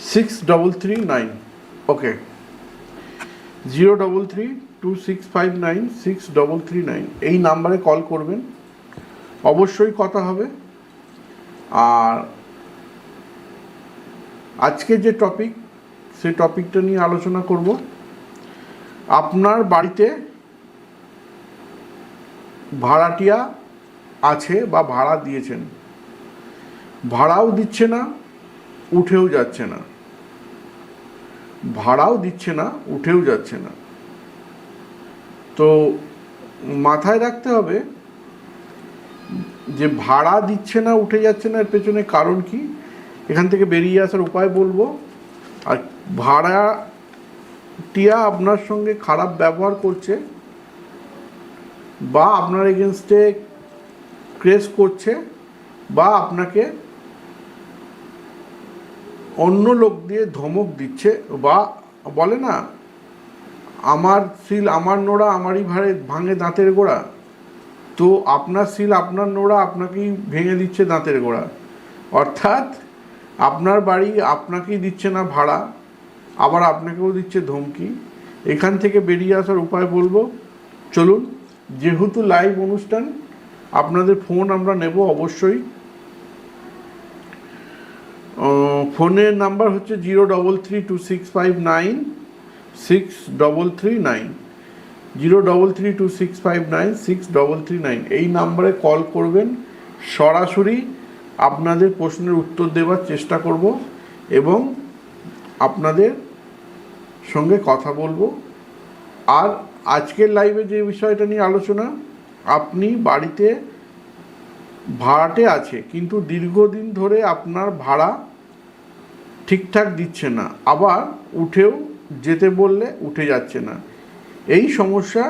Six double three nine okay zero double three two six five nine six double three nine এই নাম্বারে call করবেন। অবশ্যই কথা হবে। আর আজকে যে টপিক সেই টপিকটা নিয়ে আলোচনা করব। আপনার বাড়িতে ভাড়াটিয়া আছে বা ভাড়া দিয়েছেন। ভাড়াও দিচ্ছে না, উঠেও যাচ্ছে না। ভাড়াও দিচ্ছে না, উঠেও যাচ্ছে না। তো মাথায় রাখতে হবে যে ভাড়া দিচ্ছে না, উঠে যাচ্ছে না, এর পেছনে কারণ কি? এখান থেকে বেরিয়ে আসার উপায় বলব। আর ভাড়াটিয়া আপনার সঙ্গে খারাপ ব্যবহার করছে বা আপনার এগেনস্টে ক্রেস করছে বা আপনাকে অন্য লোক দিয়ে ধমক দিচ্ছে বা বলে না, আমার সিল, আমার নোড়া, আমারই ভাড়ে ভাঙে দাঁতের গোড়া। তো আপনার সিল, আপনার নোড়া আপনাকেই ভেঙে দিচ্ছে দাঁতের গোড়া। অর্থাৎ আপনার বাড়ি আপনাকেই দিচ্ছে না ভাড়া, আবার আপনাকেও দিচ্ছে ধমকি। এখান থেকে বেরিয়ে আসার উপায় বলব, চলুন, যেহেতু লাইভ অনুষ্ঠান, আপনাদের ফোন আমরা নেব অবশ্যই। ফোনের নাম্বার হচ্ছে zero double three two six five nine, six double three nine. Zero double three two six five nine, six double three nine. এই নাম্বারে কল করবেন। সরাসরি আপনাদের প্রশ্নের উত্তর দেওয়ার চেষ্টা করব এবং আপনাদের সঙ্গে কথা বলব। আর আজকের লাইভে যে বিষয়টা নিয়ে আলোচনা, আপনি বাড়িতে ভাড়াটে আছে, কিন্তু দীর্ঘদিন ধরে আপনার ভাড়া ঠিকঠাক দিচ্ছে না, আবার উঠেও যেতে বললে উঠে যাচ্ছে না। এই সমস্যা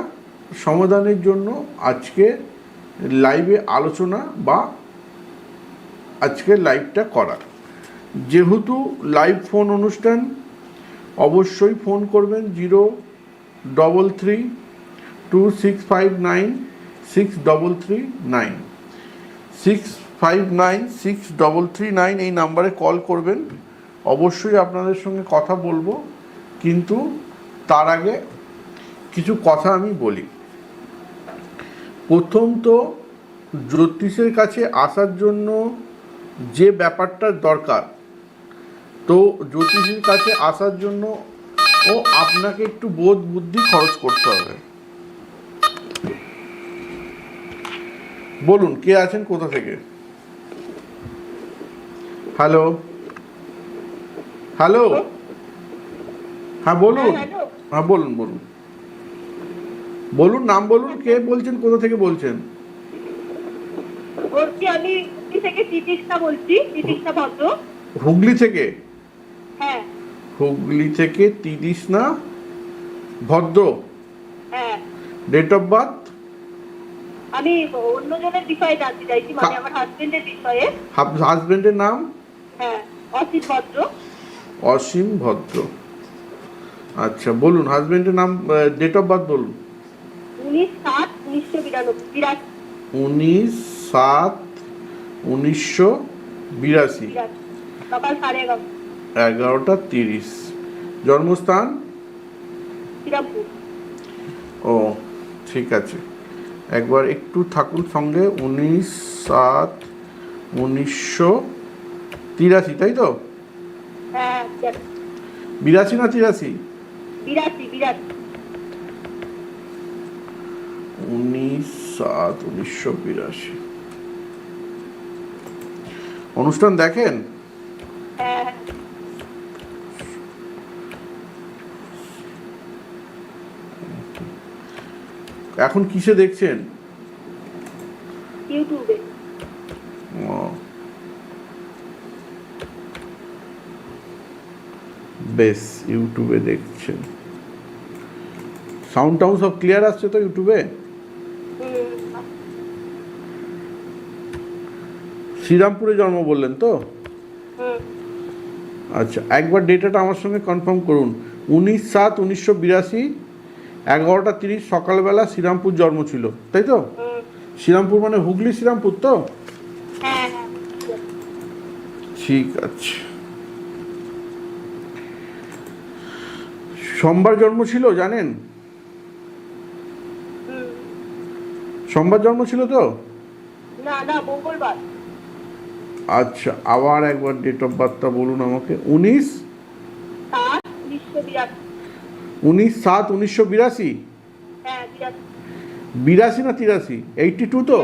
সমাধানের জন্য আজকে লাইভে আলোচনা বা আজকের লাইভটা করা যেহেতু লাইভ ফোন অনুষ্ঠান, অবশ্যই ফোন করবেন zero double three two six five nine six double three nine six five nine six double three nine এই নাম্বারে কল করবেন। অবশ্যই আপনাদের সঙ্গে কথা বলব, কিন্তু তার আগে কিছু কথা আমি বলি। প্রথম তো জ্যোতিষের কাছে আসার জন্য যে ব্যাপারটা দরকার, তো জ্যোতিষীর কাছে আসার জন্য ও আপনাকে একটু বোধ বুদ্ধি খরচ করতে হবে। বলুন, কে আছেন কোথা থেকে? হ্যালো? হ্যালো হ্যাঁ বলুন। হ্যাঁ, হ্যাঁ বলুন বলুন। বলুন নাম বলুন কে বলছেন কোথা থেকে বলছেন? বলছি আমি হুগলি থেকে তিতিক্ষা বলছি তিতিক্ষা ভদ্র। হুগলি থেকে? হ্যাঁ। হুগলি থেকে না ভদ্র? হ্যাঁ। ডেট অফ বার্থ আমি অন্যজনের বিষয়ে জানতে চাইছি মানে আমার হাজবেন্ডের বিষয়ে। হাজবেন্ডের নাম? হ্যাঁ অসিত ভদ্র। অসীম ভদ্র। আচ্ছা বলুন হাজবেন্ডের নাম ডেট অফ বার্থ বলুন। উনিশ সাত উনিশশো বিরাশি। এগারোটা তিরিশ। জন্মস্থান? ও ঠিক আছে। একবার একটু থাকুন সঙ্গে। উনিশ সাত উনিশশো তিরাশি তাই তো? হ্যাঁ বিরাশি। না তিরাশি? বিরাশি বিরাশি। উনিশ সাত উনিশশো বিরাশি। অনুষ্ঠান দেখেন? হ্যাঁ। এখন কিসে দেখছেন? ইউটিউবে ও। বেশ ইউটিউবে দেখছেন। সাউন্ড টাউন সব ক্লিয়ার আসছে তো ইউটিউবে? শ্রীরামপুরে জন্ম বললেন তো? আচ্ছা একবার ডেটাটা আমার সঙ্গে কনফার্ম করুন। উনিশ সাত উনিশশো বিরাশি এগারোটা তিরিশ সকালবেলা শ্রীরামপুর জন্ম ছিল তাই তো? শ্রীরামপুর মানে হুগলি শ্রীরামপুর তো? হ্যাঁ হ্যাঁ। ঠিক আছে। সোমবার জন্ম ছিল জানেন? সোমবার জন্ম ছিল তো? আচ্ছা আবার একবার ডেট অফ বার্থটা বলুন আমাকে। উনিশ? উনিশ সাত উনিশশো বিরাশি? হ্যাঁ বিরাশি। না তিরাশি? এইটটি টু তো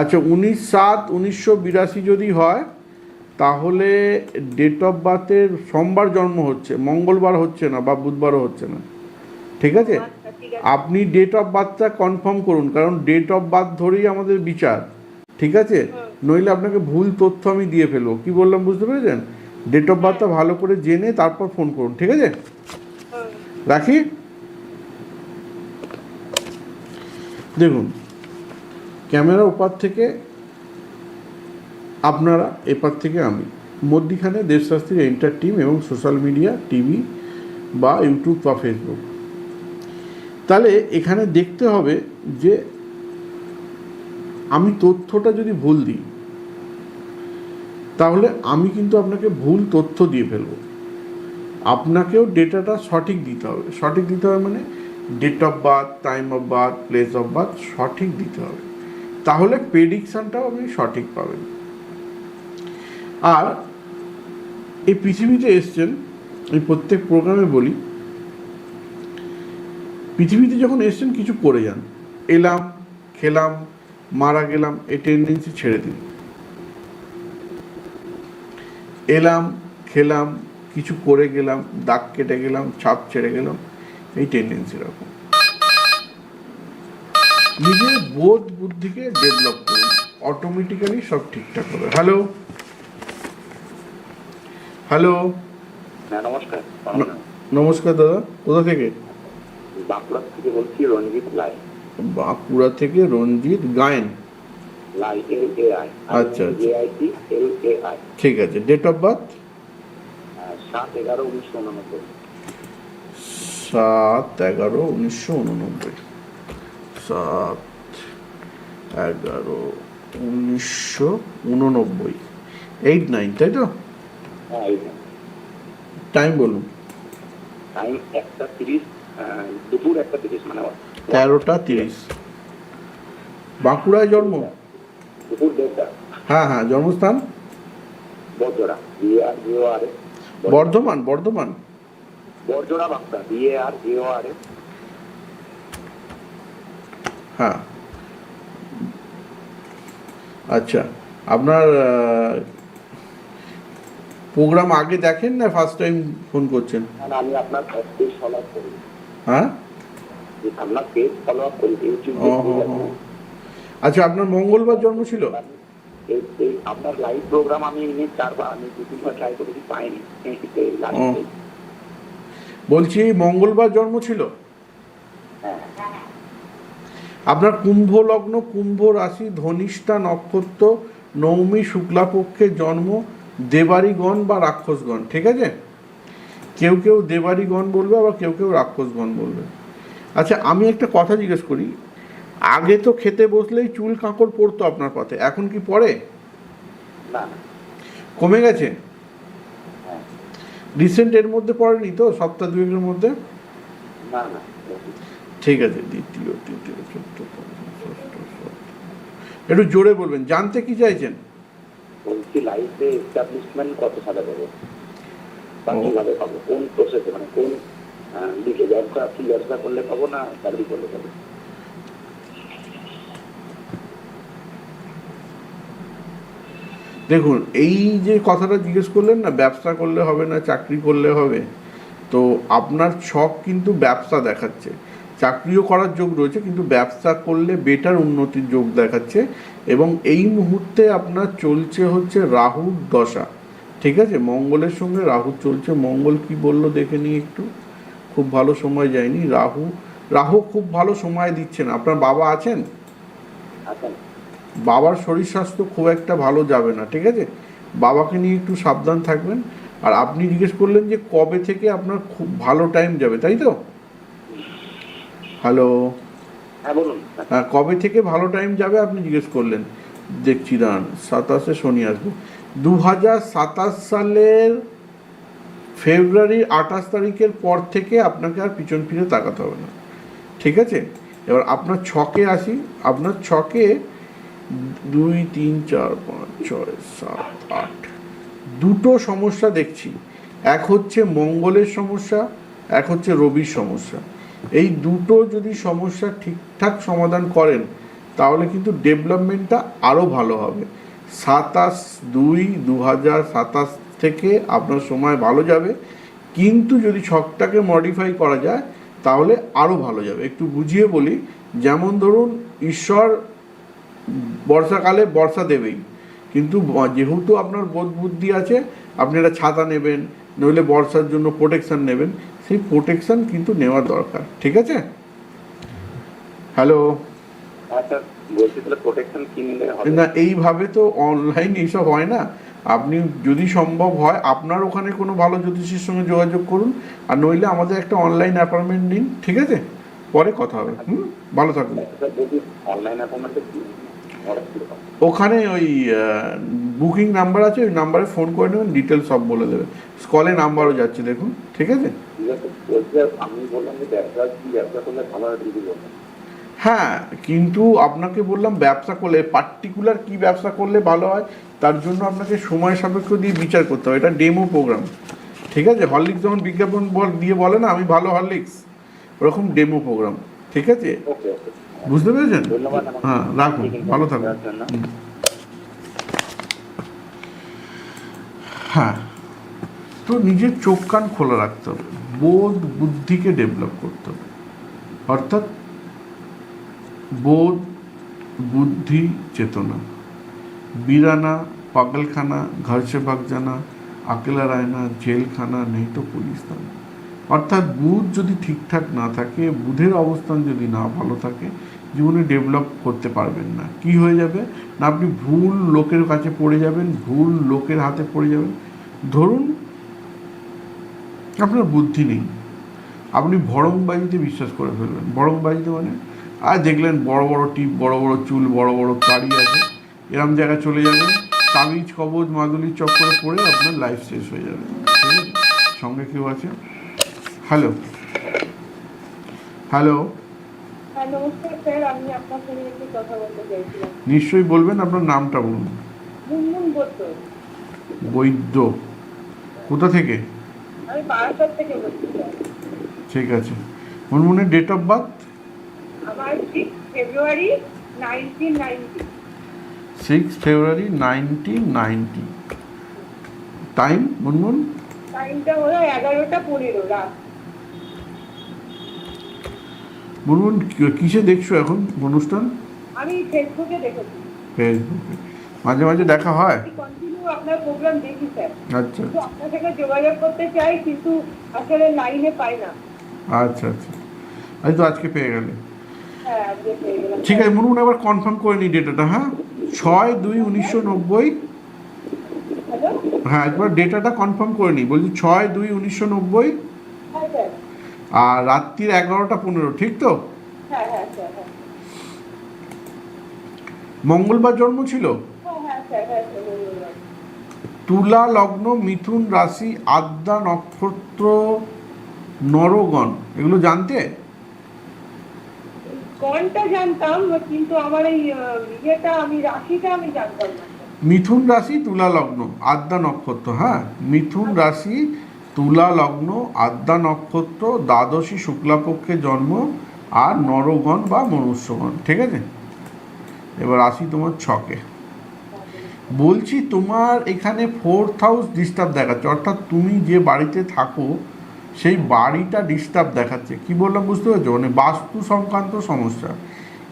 আচ্ছা উনিশ সাত উনিশশো বিরাশি যদি হয় তাহলে ডেট অফ বার্থের সোমবার জন্ম হচ্ছে মঙ্গলবার হচ্ছে না বা বুধবারও হচ্ছে না। ঠিক আছে? আচ্ছা আপনি ডেট অফ বার্থটা কনফার্ম করুন কারণ ডেট অফ বার্থ ধরেই আমাদের বিচার। ঠিক আছে? নইলে আপনাকে ভুল তথ্য আমি দিয়ে ফেলব। কি বললাম বুঝতে পেরেছেন? ডেট অফ বার্থটা ভালো করে জেনে তারপর ফোন করুন ঠিক আছে? রাখি? দেখুন ক্যামেরা ওপার থেকে আপনারা এপার থেকে আমি। মধ্যিখানে দেশশাস্ত্রীর এন্টার টিম এবং সোশ্যাল মিডিয়া টিভি বা ইউটিউব বা ফেসবুক তাহলে এখানে দেখতে হবে যে আমি তথ্যটা যদি ভুল দিই, তাহলে আমি কিন্তু আপনাকে ভুল তথ্য দিয়ে ফেলব। আপনাকেও ডেটাটা সঠিক দিতে হবে। সঠিক দিতে হবে মানে date of birth time of birth place of birth সঠিক দিতে হবে। তাহলে প্রেডিকশানটাও আপনি সঠিক পাবেন। আর এই পৃথিবীতে এসছেন এই প্রত্যেক প্রোগ্রামে বলি, পৃথিবীতে যখন এসছেন কিছু করে যান। এলাম, খেলাম, মারা গেলাম, এই টেন্ডেন্সি ছেড়ে দিন। এলাম, খেলাম, কিছু করে গেলাম, দাগ কেটে গেলাম, ছাপ ছেড়ে গেলাম, এই টেন্ডেন্সি রকম নিজের বোধ বুদ্ধিকে ডেভেলপ করুন। অটোমেটিক্যালি সব ঠিকঠাক হবে। Hello hello. হ্যাঁ নমস্কার। নমস্কার দাদা কোথা থেকে? বাঁকুড়া থেকে বলছি রঞ্জিত লাই বাঁকুড়া থেকে রঞ্জিত গায়েন। আচ্ছা, আচ্ছা। ঠিক আছে ডেট অফ বার্থ সাত এগারো উনিশশো উননব্বই। সাত এগারো উনিশশো উননব্বই। সাত এগারো উনিশশো উননব্বই। এইট নাইন তাই তো? টাইম বলুন। টাইম একটা তিরিশ দুপুর একটা তিরিশ মানে তেরোটা তিরিশ। বাঁকুড়ায় জন্ম? দুপুর দেড়টা। হ্যাঁ হ্যাঁ জন্মস্থান? এ বর্ধমান বর্ধমান। বরজোড়া বাঁকুড়া বিএ আর জিও আর হ্যাঁ। আচ্ছা আপনার প্রোগ্রাম আগে দেখেন না ফার্স্ট টাইম ফোন করছেন? আমি আপনার পেজ ফলো করি। হ্যাঁ? আপনার পেজ ফলো করি। আচ্ছা আপনার মঙ্গলবার জন্ম ছিল? আপনার লাইভ প্রোগ্রাম আমি এনে চারবার আমি দু তিনবার ট্রাই করেছি পাইনি। বলছি মঙ্গলবার জন্ম ছিল? হ্যাঁ। আপনার কুম্ভ লগ্ন কুম্ভ রাশি ধনিষ্ঠা নক্ষত্র নৌমি শুক্লাপক্ষে জন্ম দেবারিগণ বা রাক্ষসগণ ঠিক আছে? কেউ কেউ দেবারিগণ বলবে আবার কেউ কেউ রাক্ষসগণ বলবে। আচ্ছা আমি একটা কথা জিজ্ঞেস করি। আগে তো খেতে বসলেই চুল কাঁকড় পড়তো আপনার পথে এখন কি পড়ে? কমে গেছে? হ্যাঁ। রিসেন্ট এর মধ্যে পড়েনি তো সপ্তাহ দুয়েকের মধ্যে? ঠিক আছে দ্বিতীয় তৃতীয় চতুর্থ। একটু জোরে বলবেন জানতে কি চাইছেন? লাইফে এস্টাবলিশমেন্ট কত বা কীভাবে পাবো? কোন প্রসেসে মানে কোন দিকে? ব্যবসা কি ব্যবসা করলে পাবো না চাকরি করলে পাবো? দেখুন এই যে কথাটা জিজ্ঞেস করলেন না ব্যবসা করলে হবে না চাকরি করলে হবে তো আপনার ছক কিন্তু ব্যবসা দেখাচ্ছে। চাকরিও করার যোগ রয়েছে কিন্তু ব্যবসা করলে বেটার উন্নতির যোগ দেখাচ্ছে। এবং এই মুহূর্তে আপনার চলছে হচ্ছে রাহুর দশা। ঠিক আছে? মঙ্গলের সঙ্গে রাহু চলছে। মঙ্গল কি বলল দেখে নিই একটু। খুব ভালো সময় যায়নি। রাহু রাহু খুব ভালো সময় দিচ্ছে না। আপনার বাবা আছেন? আছেন। বাবার শরীর স্বাস্থ্য খুব একটা ভালো যাবে না ঠিক আছে? বাবাকে নিয়ে একটু সাবধান থাকবেন। আর আপনি জিজ্ঞেস করলেন যে কবে থেকে আপনার খুব ভালো টাইম যাবে তাই তো? হ্যালো হ্যাঁ বলুন। কবে থেকে ভালো টাইম যাবে আপনি জিজ্ঞেস করলেন? দেখছি, দাঁড়ান, সাতাশে শনি আসবে। দু হাজার সাতাশ সালের ফেব্রুয়ারির আঠাশ তারিখের পর থেকে আপনাকে আর পিছন ফিরে তাকাতে হবে না। ঠিক আছে? এবার আপনার ছকে আসি। আপনার ছকে দুই, তিন, চার, পাঁচ, ছয়, সাত, আট, দুটো সমস্যা দেখছি। এক হচ্ছে মঙ্গলের সমস্যা, এক হচ্ছে রবির সমস্যা। এই দুটো যদি সমস্যা ঠিকঠাক সমাধান করেন, তাহলে কিন্তু ডেভেলপমেন্টটা আরও ভালো হবে। সাতাশ দুই দু হাজার সাতাশ থেকে আপনার সময় ভালো যাবে, কিন্তু যদি ছকটাকে মডিফাই করা যায়, তাহলে আরও ভালো যাবে। একটু বুঝিয়ে বলি, যেমন ধরুন, ঈশ্বর বর্ষাকালে বর্ষা দেবেই, কিন্তু যেহেতু আপনার বোধ বুদ্ধি আছে, আপনি একটা ছাতা নেবেন, নইলে বর্ষার জন্য প্রোটেকশন নেবেন সেই প্রোটেকশন কিন্তু নেওয়ার দরকার ঠিক আছে? হ্যালো হ্যাঁ না এইভাবে তো অনলাইন এইসব হয় না। আপনি যদি সম্ভব হয় আপনার ওখানে কোনো ভালো জ্যোতিষীর সঙ্গে যোগাযোগ করুন আর নইলে আমাদের একটা অনলাইন অ্যাপয়েন্টমেন্ট নিন ঠিক আছে? পরে কথা হবে হুম? ভালো থাকুন। কীরকম ওখানে ওই বুকিং নাম্বার আছে ওই নাম্বারে ফোন করে নেবেন ডিটেলস সব বলে দেবে। স্কলে নাম্বারও যাচ্ছে, দেখুন, ঠিক আছে? হয়, কিন্তু আপনাকে বললাম ব্যবসা করলে পার্টিকুলার কি ব্যবসা করলে ভালো হয়, তার জন্য আপনাকে সময় সাপেক্ষ দিয়ে বিচার করতে হবে। এটা ডেমো প্রোগ্রাম, ঠিক আছে? হরলিক্স যেমন বিজ্ঞাপন দিয়ে বলে না, আমি ভালো হরলিক্স, ওরকম ডেমো প্রোগ্রাম, ঠিক আছে? বুঝতে পেরেছেন? হ্যাঁ রাখুন, ভালো থাকুন। হ্যাঁ। তো নিজের চোখ কান খোলা রাখতে হবে। বোধ বুদ্ধিকে ডেভেলপ করতে হবে। অর্থাৎ বোধ, বুদ্ধি, চেতনা। বিরানা, পাগলখানা ঘর সে ভাগ জানা আকেলা রায়না, জেলখানা, নেই তো পুলিশ থানা অর্থাৎ বুধ যদি ঠিকঠাক না থাকে, বুধের অবস্থান যদি না ভালো থাকে, জীবনে ডেভেলপ করতে পারবেন না। কি হয়ে যাবে? না আপনি ভুল লোকের কাছে পড়ে যাবেন, ভুল লোকের হাতে পড়ে যাবেন। ধরুন আপনার বুদ্ধি নেই। আপনি ভড়ংবাজিতে বিশ্বাস করে ফেলবেন। ভড়ংবাজিতে মানে আর দেখলেন বড় বড় টিপ বড় বড় চুল বড় বড় কারি আছে। এরম জায়গায় চলে যাবেন তাবিজ কবজ মাদুলির চক্করে পড়ে আপনার লাইফ শেষ হয়ে যাবে। ঠিক আছে? সঙ্গে কেউ আছে হ্যালো হ্যালো হ্যাঁ নিশ্চয়ই বলবেন আপনার নামটা বলুন। বৈদ্য। কোথা থেকে? আমি বারাসাত থেকে বলছি ঠিক আছে। মনমনের ডেট অফ বার্থ আমার six February nineteen ninety six February nineteen ninety time Monmon? টাইমটা হলো এগারোটা পনেরো রাত। মনমন কিসে দেখছ এখন অনুষ্ঠান? আমি ফেসবুকে দেখেছি। ফেসবুকে। মাঝে মাঝে দেখা হয়? আপনার প্রোগ্রাম দেখি স্যার আচ্ছা কিন্তু আপনার সাথে যোগাযোগ করতে চাই কিন্তু আসলে লাইনে পাই না। আচ্ছা আচ্ছা। এই তো আজকে পেয়ে গেলে। হ্যাঁ ঠিক আছে মনমন এবার কনফার্ম করে নিই ডেটাটা হ্যাঁ? ছয় দুই উনিশশো নব্বই। হ্যাঁ একবার ডেটাটা কনফার্ম করে নিই। বলছি ছয় দুই উনিশশো নব্বই। হ্যাঁ আর রাত্রির এগারোটা পনেরো ঠিক তো? হ্যাঁ মঙ্গলবার জন্ম ছিল হ্যাঁ হ্যাঁ স্যার হ্যাঁ স্যার ধন্যবাদ। তুলা লগ্ন মিথুন রাশি আদ্যা নক্ষত্র নরগণ। এগুলো জানতে? জানতাম? কিন্তু আমার এই ইয়েটা আমি রাশিটা আমি জানতাম না। মিথুন রাশি তুলা লগ্ন আদ্যা নক্ষত্র হ্যাঁ? মিথুন রাশি তুলা লগ্ন আদ্যা নক্ষত্র দ্বাদশী শুক্লাপক্ষে জন্ম আর নরগণ বা মনুষ্যগণ। ঠিক আছে? এবার আসি তোমার ছকে। বলছি তোমার এখানে ফোর্থ হাউস ডিস্টার্ব দেখাচ্ছে অর্থাৎ তুমি যে বাড়িতে থাকো সেই বাড়িটা ডিস্টার্ব দেখাচ্ছে। কি বললাম বুঝতে পারছ? মানে বাস্তু সংক্রান্ত সমস্যা।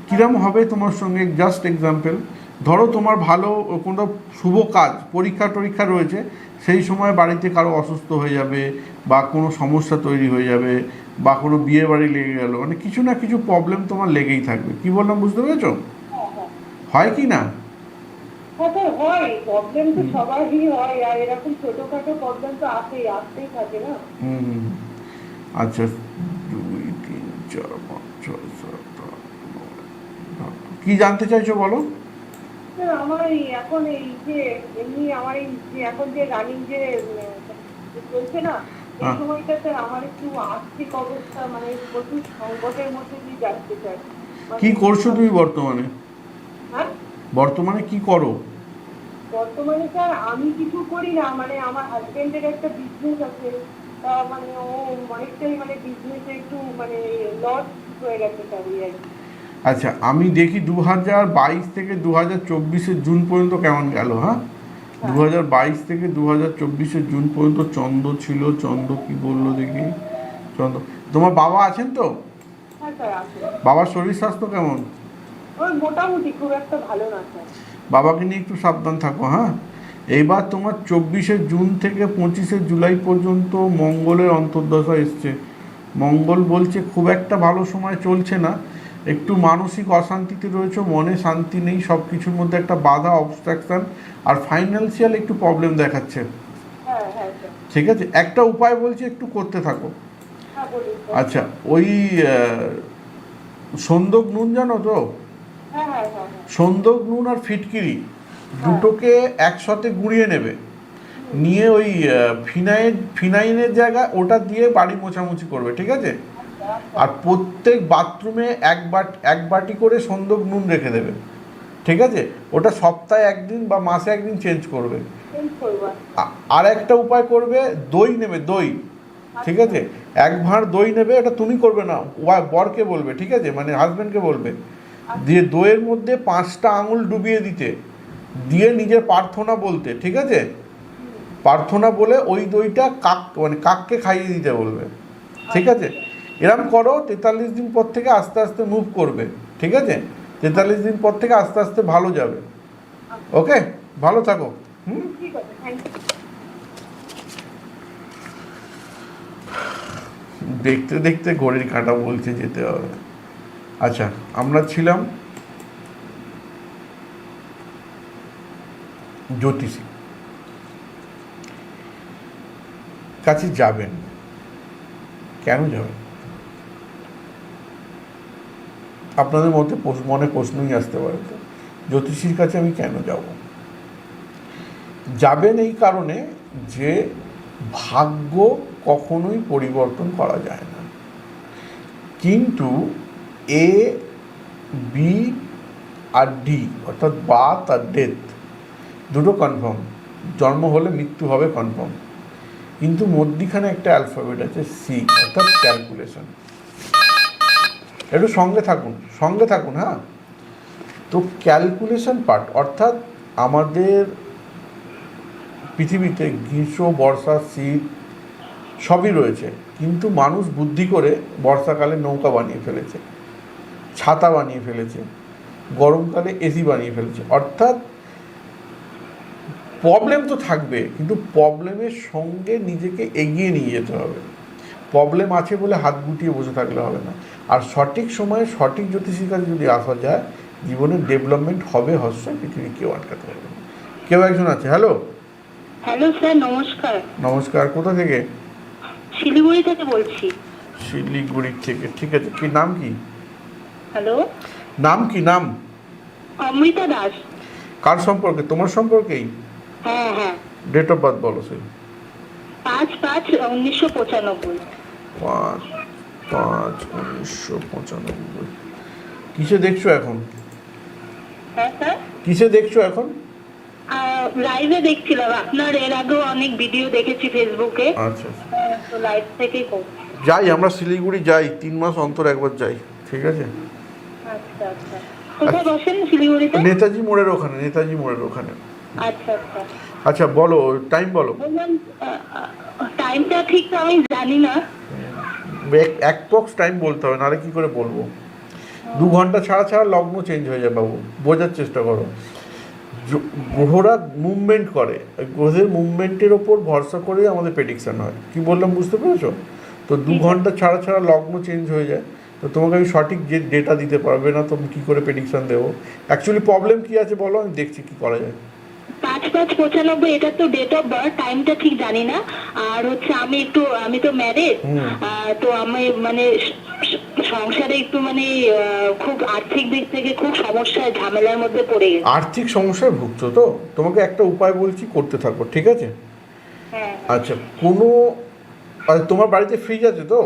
কিরম হবে তোমার সঙ্গে? জাস্ট এক্সাম্পল ধরো তোমার ভালো কোনো শুভ কাজ পরীক্ষা টরীক্ষা রয়েছে সেই সময় বাড়িতে কারও অসুস্থ হয়ে যাবে বা কোনো সমস্যা তৈরি হয়ে যাবে বা কোনো বিয়ে বাড়ি লেগে গেল মানে কিছু না কিছু প্রবলেম তোমার লেগেই থাকবে। কি বললাম বুঝতে পেরেছ? হ্যাঁ হ্যাঁ। হয় কি না? হ্যাঁ স্যার হয় প্রবলেম তো সবারই হয় আর এরকম ছোটখাটো প্রবলেম তো আসেই আসতেই থাকে না হুম। আচ্ছা দুই তিন চার পাঁচ ছয় সাত। কি জানতে চাইছো বলো আমার এই এখন এই যে এমনি আমার এই যে এখন যে রানিং যে চলছে না এই হ্যাঁ। সময়টাতে আমার একটু আর্থিক অবস্থা মানে প্রচুর সংকটের মধ্যে দিয়ে যাচ্ছে স্যার কি করছ তুমি বর্তমানে হ্যাঁ বর্তমানে কি করো? বর্তমানে স্যার আমি কিছু করি না মানে আমার হাজবেন্ডের একটা বিজনেস আছে। তা মানে ও অনেকটাই মানে বিজনেসে একটু মানে লস হয়ে গেছে স্যার আর কি। আচ্ছা আমি দেখি দু হাজার বাইশ থেকে দু হাজার চব্বিশের জুন পর্যন্ত কেমন গেল হ্যাঁ? দু হাজার বাইশ থেকে দু হাজার চব্বিশের জুন পর্যন্ত চন্দ্র ছিল চন্দ্র কি বলল দেখি? চন্দ্র তোমার বাবা আছেন তো? হ্যাঁ বাবার শরীর স্বাস্থ্য কেমন? মোটামুটি খুব একটা ভালো না স্যার। বাবাকে নিয়ে একটু সাবধান থাকো হ্যাঁ? এইবার তোমার চব্বিশে জুন থেকে পঁচিশে জুলাই পর্যন্ত মঙ্গলের অন্তর্দশা এসছে। মঙ্গল বলছে খুব একটা ভালো সময় চলছে না। একটু মানসিক অশান্তিতে রয়েছে মনে শান্তি নেই সব কিছুর মধ্যে একটা বাধা অবস্ট্রাকশন আর ফাইন্যান্সিয়াল একটু প্রবলেম দেখাচ্ছে। হ্যাঁ হ্যাঁ ঠিক আছে? একটা উপায় বলছি একটু করতে থাকো। হ্যাঁ আচ্ছা ওই সন্দক নুন জানো তো? সন্দক নুন আর ফিটকিরি দুটোকে একসাথে গুঁড়িয়ে নেবে। নিয়ে ওই ফিনাইল ফিনাইনের জায়গা ওটা দিয়ে বাড়ি মোছামুছি করবে, ঠিক আছে? আর প্রত্যেক বাথরুমে এক বাট, এক বাটি করে সন্দক নুন রেখে দেবে, ঠিক আছে? ওটা সপ্তাহে একদিন বা মাসে একদিন চেঞ্জ করবে। আর একটা উপায় করবে, দই নেবে, দই, ঠিক আছে? এক ভাঁড় দই নেবে, এটা তুমি করবে না বরকে বলবে, ঠিক আছে? মানে হাজবেন্ডকে বলবে। দিয়ে দইয়ের মধ্যে পাঁচটা আঙুল ডুবিয়ে দিতে দিয়ে নিজের প্রার্থনা বলতে ঠিক আছে? প্রার্থনা বলে ওই দইটা কাক মানে কাককে খাইয়ে দিতে বলবে ঠিক আছে? এরম করো তেতাল্লিশ দিন পর থেকে আস্তে আস্তে মুভ করবে ঠিক আছে? তেতাল্লিশ দিন পর থেকে আস্তে আস্তে ভালো যাবে। ওকে ভালো থাকো। হুম? দেখতে দেখতে ঘড়ির কাঁটা বলছে যেতে হবে। আচ্ছা আমরা ছিলাম জ্যোতিষী। কাছে যাবেন কেন যাবেন আপনাদের মধ্যে মনে প্রশ্নই আসতে পারে তো, জ্যোতিষীর কাছে আমি কেন যাব? যাবেন এই কারণে যে ভাগ্য কখনোই পরিবর্তন করা যায় না। কিন্তু এ বি আর ডি অর্থাৎ বাথ আর ডেথ, দুটো কনফার্ম জন্ম হলে মৃত্যু হবে কনফার্ম কিন্তু মধ্যিখানে একটা অ্যালফাবেট আছে সি অর্থাৎ ক্যালকুলেশন একটু সঙ্গে থাকুন সঙ্গে থাকুন হ্যাঁ? তো ক্যালকুলেশন পার্ট অর্থাৎ আমাদের পৃথিবীতে গ্রীষ্ম, বর্ষা, শীত সবই রয়েছে, কিন্তু মানুষ বুদ্ধি করে বর্ষাকালে নৌকা বানিয়ে ফেলেছে। ছাতা বানিয়ে ফেলেছে গরমকালে এসি বানিয়ে ফেলেছে। অর্থাৎ প্রবলেম তো থাকবে কিন্তু প্রবলেমের সঙ্গে নিজেকে এগিয়ে নিয়ে যেতে হবে। প্রবলেম আছে বলে হাত গুটিয়ে বসে থাকলে হবে না। আর সঠিক সময়ে সঠিক জ্যোতিষীর কাছে যদি আসা যায় জীবনের ডেভেলপমেন্ট হবে হস্যই পৃথিবী কেউ আটকাতে পারবে না। কেউ একজন আছে? হ্যালো হ্যালো স্যার নমস্কার। নমস্কার কোথা থেকে? শিলিগুড়ি থেকে বলছি। শিলিগুড়ি থেকে ঠিক আছে। কি নাম কি? হ্যালো? নাম কি নাম? অমৃতা দাস। কার সম্পর্কে? তোমার সম্পর্কেই? হ্যাঁ হ্যাঁ। ডেট অফ বার্থ বলো সেই। পাঁচ পাঁচ উনিশশো পঁচানব্বই। পাঁচ পাঁচ উনিশশো পঁচানব্বই। কিসে দেখছ এখন? হ্যাঁ কিসে দেখছ এখন? লাইভে দেখছিলাম। আপনার এর আগেও অনেক ভিডিও দেখেছি ফেসবুকে আচ্ছা হ্যাঁ, তো লাইভ থেকেই যাই আমরা শিলিগুড়ি যাই। তিন মাস অন্তর একবার যাই। ঠিক আছে? আচ্ছা আচ্ছা। কোথায় বসেন শিলিগুড়িতে? নেতাজি মোড়ের ওখানে নেতাজি মোড়ের ওখানে। আচ্ছা আচ্ছা। আচ্ছা বলো টাইম বলো। টাইমটা ঠিক আমি জানি না। এক- বক্স টাইম বলতে হবে নাহলে কি করে বলব? দু ঘণ্টা ছাড়া ছাড়া লগ্ন চেঞ্জ হয়ে যায় বাবু। বোঝার চেষ্টা করো। গ্রহরা মুভমেন্ট করে। গ্রহের মুভমেন্টের ওপর ভরসা করে আমাদের প্রেডিকশন হয়। কি বললাম বুঝতে পেরেছ? তো দু ঘণ্টা ছাড়া ছাড়া লগ্ন চেঞ্জ হয়ে যায়। তো তোমাকে আমি সঠিক যে ডেটা দিতে পারবে না তো আমি কী করে প্রেডিকশন দেবো? অ্যাকচুয়ালি প্রবলেম কী আছে বলো? আমি দেখছি কী করা যায়। পাঁচ পাঁচ পঁচানব্বই এটা তো ডেট অফ বার্থ টাইমটা ঠিক জানি না। আর হচ্ছে আমি একটু আমি তো ম্যারেড তো আমি মানে সংসারে একটু মানে খুব আর্থিক দিক থেকে খুব সমস্যায় ঝামেলার মধ্যে পড়ে গেছি। আর্থিক সমস্যায় ভুগছো তো? তোমাকে একটা উপায় বলছি করতে থাকো ঠিক আছে? হ্যাঁ। আচ্ছা কোনো তোমার বাড়িতে ফ্রিজ আছে তো?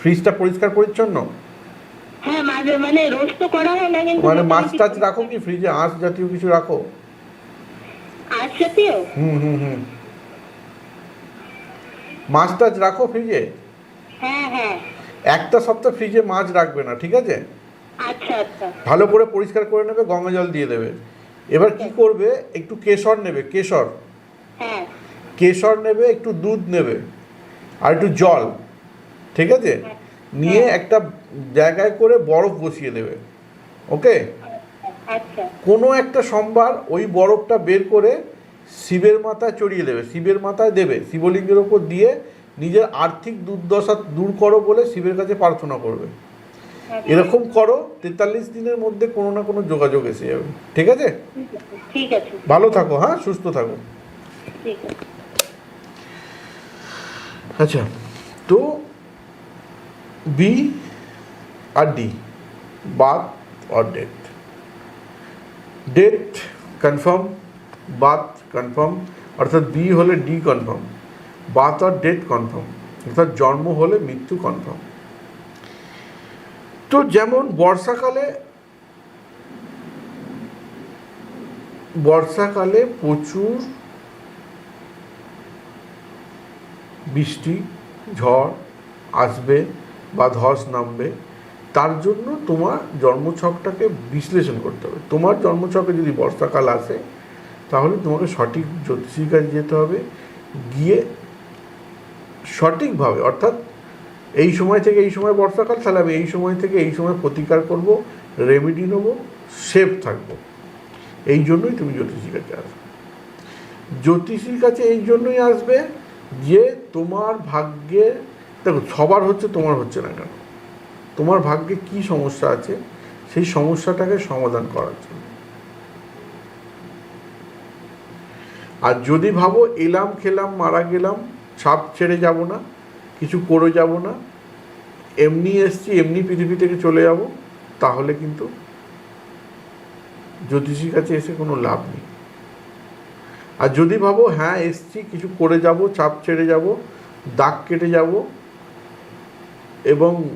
ফ্রিজটা পরিষ্কার পরিচ্ছন্ন? হ্যাঁ মানে রোজ তো করা হয় না মানে মাছ টাছ রাখো কি ফ্রিজে আঁশ জাতীয় কিছু রাখো? হুম হুম হুম। মাছ টাছ রাখো ফ্রিজে হ্যাঁ হ্যাঁ। একটা সপ্তাহ ফ্রিজে মাছ রাখবে না ঠিক আছে? আচ্ছা আচ্ছা। ভালো করে পরিষ্কার করে নেবে গঙ্গা জল দিয়ে দেবে। এবার কি করবে? একটু কেশর নেবে কেশর। হ্যাঁ। কেশর নেবে একটু দুধ নেবে আর একটু জল। ঠিক আছে? নিয়ে একটা জায়গায় করে বরফ বসিয়ে দেবে। ওকে? আচ্ছা। কোনো একটা সোমবার ওই বরফটা বের করে শিবের মাথায় চড়িয়ে দেবে। শিবের মাথায় দেবে। শিবলিঙ্গের ওপর দিয়ে নিজের আর্থিক দুর্দশা দূর করো বলে শিবের কাছে প্রার্থনা করবে। আচ্ছা। এরকম করো তেতাল্লিশ দিনের মধ্যে কোনো না কোনো যোগাযোগ এসে যাবে। ঠিক আছে? ঠিক আছে। ভালো থাকো হ্যাঁ? সুস্থ থাকো। আচ্ছা তো B R D birth or death death confirm birth confirm অর্থাৎ বি হলে ডি কনফার্ম বাথ আর ডেথ কনফার্ম অর্থাৎ জন্ম হলে মৃত্যু কনফার্ম তো যেমন বর্ষাকালে বর্ষাকালে প্রচুর বৃষ্টি, ঝড় আসবে বা ধস নামবে, তার জন্য তোমার জন্মছকটাকে বিশ্লেষণ করতে হবে। তোমার জন্মছকে যদি বর্ষাকাল আসে, তাহলে তোমাকে সঠিক জ্যোতিষীর কাছে যেতে হবে। গিয়ে সঠিকভাবে, অর্থাৎ এই সময় থেকে এই সময় বর্ষাকাল তাহলে আমি এই সময় থেকে এই সময় প্রতিকার করব রেমেডি নেব সেফ থাকব। এই জন্যই তুমি জ্যোতিষীর কাছে আসবে। জ্যোতিষীর কাছে এই জন্যই আসবে যে তোমার ভাগ্যে দেখো, সবার হচ্ছে তোমার হচ্ছে না কেন? তোমার ভাগ্যে কি সমস্যা আছে? সেই সমস্যাটাকে সমাধান করার জন্য। আর যদি ভাবো এলাম, খেলাম, মারা গেলাম ছাপ ছেড়ে যাব না, কিছু করে যাব না, এমনি এসছি, এমনি পৃথিবী থেকে চলে যাব, তাহলে কিন্তু জ্যোতিষীর কাছে এসে কোনো লাভ নেই। আর যদি ভাবো হ্যাঁ এসছি, কিছু করে যাব চাপ ছেড়ে যাব, দাগ কেটে যাব এবং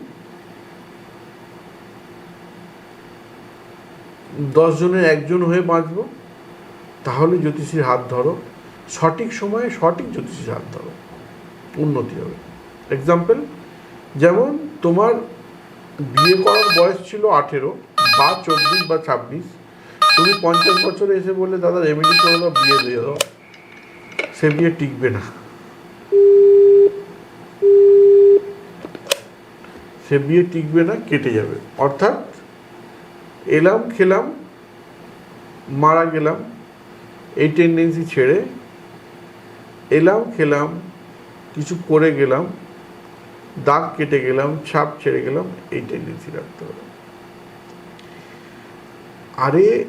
দশ জনের একজন হয়ে বাঁচবো, তাহলে জ্যোতিষীর হাত ধরো। সঠিক সময়ে সঠিক জ্যোতিষীর হাত ধরো। উন্নতি হবে। এক্সাম্পল যেমন তোমার বিয়ে করার বয়স ছিল আঠেরো, বা চব্বিশ, বা ছাব্বিশ। তুমি পঞ্চাশ বছরে এসে বললে, দাদা রেমেডি করে দাও, বিয়ে দিয়ে দাও। সে বিয়ে টিকবে না। সে বিয়ে টিকবে না, কেটে যাবে। অর্থাৎ এলাম, খেলাম, মারা গেলাম, এই টেন্ডেন্সি ছেড়ে এলাম, খেলাম, কিছু করে গেলাম, দাগ কেটে গেলাম, ছাপ ছেড়ে গেলাম, এই টেন্ডেন্সি রাখতে হবে। আরে,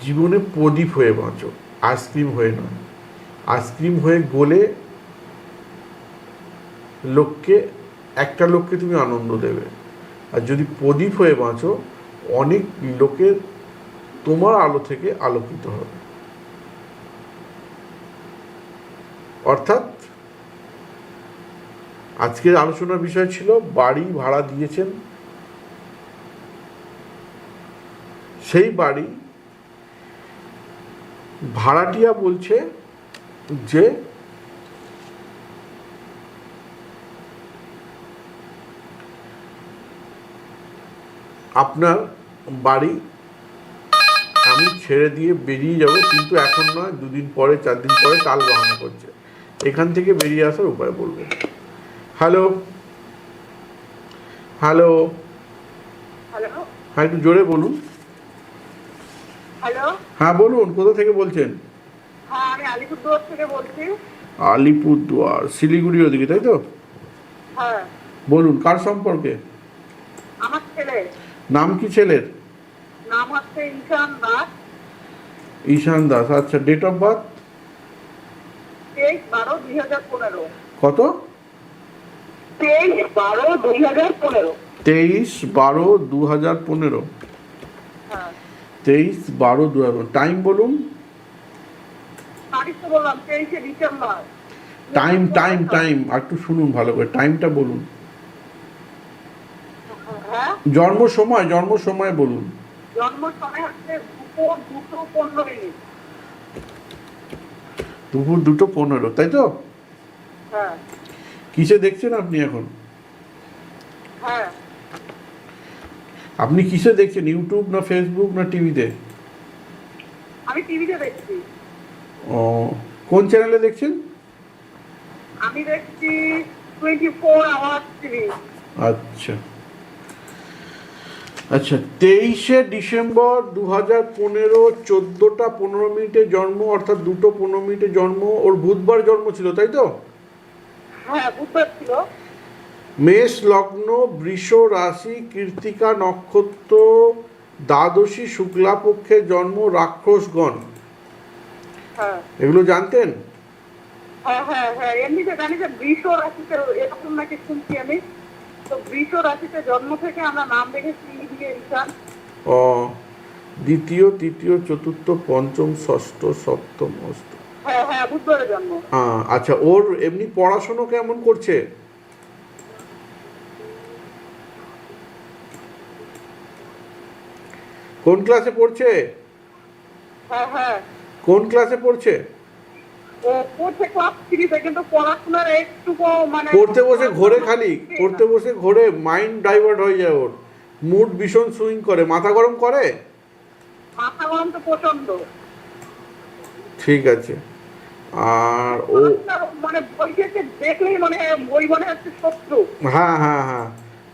জীবনে প্রদীপ হয়ে বাঁচো, আইসক্রিম হয়ে নয়। আইসক্রিম হয়ে গলে লোককে একটা লোককে তুমি আনন্দ দেবে। আর যদি প্রদীপ হয়ে বাঁচো, অনেক লোকের তোমার আলো থেকে আলোকিত হবে। অর্থাৎ আজকের আলোচনার বিষয় ছিল, বাড়ি ভাড়া দিয়েছেন। সেই বাড়ি ভাড়াটিয়া বলছে যে আপনার বাড়ি আমি ছেড়ে দিয়ে বেরিয়ে যাব কিন্তু এখন নয় দুদিন পরে চার দিন পরে কাল বাহানা করছে। এখান থেকে বেরিয়ে আসার উপায় বলব। হ্যালো হ্যালো হ্যাঁ একটু জোরে বলুন। হ্যাঁ বলুন কোথা থেকে বলছেন? হ্যাঁ আলিপুরদুয়ার থেকে বলছি। আলিপুরদুয়ার শিলিগুড়ি ওদিকে তাই তো? হ্যাঁ। বলুন কার সম্পর্কে? আমার ছেলে। নাম কি ছেলের? নাম হচ্ছে ঈশান দাস। ঈশান দাস আচ্ছা ডেট অফ বার্থ তেইশ বারো দুই হাজার পনেরো। কত? তেইশ বারো দুই হাজার পনেরো। তেইশ বারো দু হাজার পনেরো। হ্যাঁ। তেইশ বারো দু হাজার টাইম বলুন। তেইশে ডিসেম্বর। টাইম টাইম টাইম আর একটু শুনুন ভালো করে। টাইমটা বলুন। হ্যাঁ জন্ম সময় জন্ম সময় বলুন। জন্ম সময় হচ্ছে দুপুর দুটো পনেরো মিনিট। দুপুর দুটো পনেরো তাই তো? হ্যাঁ। কিসে দেখছেন আপনি এখন? হ্যাঁ। আপনি কিসে দেখছেন ইউটিউব না ফেসবুক না টিভিতে? আমি টিভিতে দেখছি। ও কোন চ্যানেলে দেখছেন? আমি দেখছি টোয়েন্টি ফোর আওয়ার টিভি। আচ্ছা। আচ্ছা তেইশে ডিসেম্বর দু হাজার পনেরো চোদ্দোটা পনেরো মিনিটে জন্ম অর্থাৎ দুটো পনেরো মিনিটে জন্ম ওর বুধবার জন্ম ছিল তাই তো? হ্যাঁ মেষ লগ্ন বৃষ রাশি কৃত্তিকা নক্ষত্র দ্বাদশী শুক্লাপক্ষে জন্ম রাক্ষসগণ। হ্যাঁ। এগুলো জানতেন? হ্যাঁ হ্যাঁ হ্যাঁ এমনিতে জানি যে বৃষ রাশিতে এরকম নাকি শুনছি আমি। তো বৃষ রাশিতে জন্ম থেকে আমরা নাম রেখেছি দিয়ে ঈশান ও দ্বিতীয় তৃতীয় চতুর্থ পঞ্চম ষষ্ঠ সপ্তম অষ্টম হ্যাঁ হ্যাঁ বুধবারে জন্ম। আহ, আচ্ছা ওর এমনি পড়াশোনা কেমন করছে? কোন ক্লাসে পড়ছে? হ্যাঁ হ্যাঁ। কোন ক্লাসে পড়ছে? ও ক্লাস থ্রিতে কিন্তু পড়াশোনার একটুকু মানে পড়তে বসে ঘোরে খালি পড়তে বসে ঘোরে মাইন্ড ডাইভার্ট হয়ে যায় ওর। মুড ভীষণ সুইং করে। মাথা গরম করে? মাথা গরম তো প্রচণ্ড ঠিক আছে। আর ও মানে বইটাকে দেখলেই মানে বই মনে হচ্ছে শত্রু। হ্যাঁ হ্যাঁ হ্যাঁ।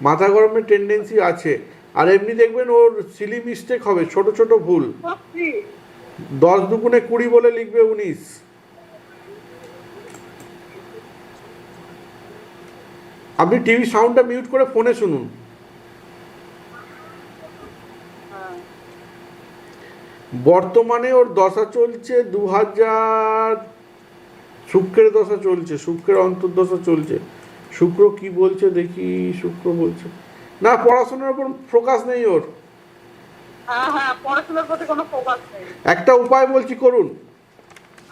মাথা গরমের টেন্ডেন্সি আছে। আর এমনি দেখবেন ওর সিলি মিস্টেক হবে ছোট ছোট ভুল। দশ দুগুণে কুড়ি বলে লিখবে উনিশ। আপনি টিভি সাউন্ডটা মিউট করে ফোনে শুনুন। বর্তমানে ওর দশা চলছে দু হাজার শুক্রের দশা চলছে শুক্রের অন্তর্দশা চলছে। শুক্র কি বলছে দেখি শুক্র বলছে। না পড়াশোনার উপর ফোকাস নেই ওর। হ্যাঁ হ্যাঁ একটা উপায় বলছি করুন।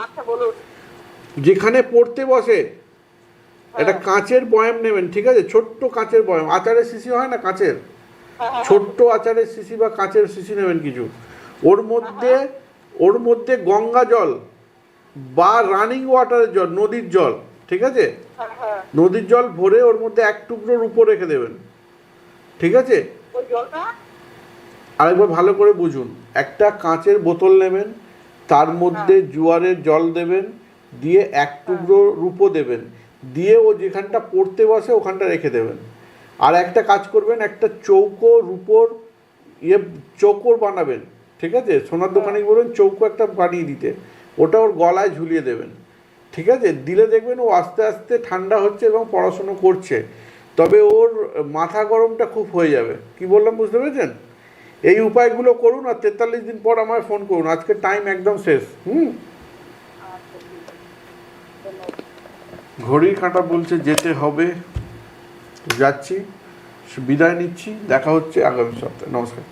আচ্ছা যেখানে পড়তে বসে একটা হ্যাঁ। কাঁচের বয়াম নেবেন ঠিক আছে? ছোট্ট কাঁচের বয়াম। আচারের শিশি হয় না কাঁচের? হ্যাঁ, হ্যাঁ, ছোট্ট আচারের শিশি বা কাঁচের শিশি নেবেন কিছু। ওর মধ্যে ওর মধ্যে গঙ্গা জল বা রানিং ওয়াটারের জল নদীর জল ঠিক আছে? নদীর জল ভরে ওর মধ্যে এক টুকরোর উপর রেখে দেবেন। ঠিক আছে? ওই জলটা? আরেকবার ভালো করে বুঝুন। একটা কাঁচের বোতল নেবেন তার মধ্যে জোয়ারের জল দেবেন দিয়ে এক টুকরো রূপো দেবেন। দিয়ে ও যেখানটা পড়তে বসে ওখানটা রেখে দেবেন। আর একটা কাজ করবেন একটা চৌকো রূপোর ইয়ে চৌকোর বানাবেন ঠিক আছে? সোনার দোকানে বলবেন চৌকো একটা বানিয়ে দিতে। ওটা ওর গলায় ঝুলিয়ে দেবেন ঠিক আছে? দিলে দেখবেন ও আস্তে আস্তে ঠান্ডা হচ্ছে এবং পড়াশুনো করছে। তবে ওর মাথা গরমটা খুব হয়ে যাবে। কি বললাম বুঝতে পেরেছেন? এই উপায়গুলো করুন আর তেতাল্লিশ দিন পর আমায় ফোন করুন। আজকে টাইম একদম শেষ হুম? ঘড়ির কাঁটা বলছে যেতে হবে। যাচ্ছি বিদায় নিচ্ছি দেখা হচ্ছে আগামী সপ্তাহে। নমস্কার।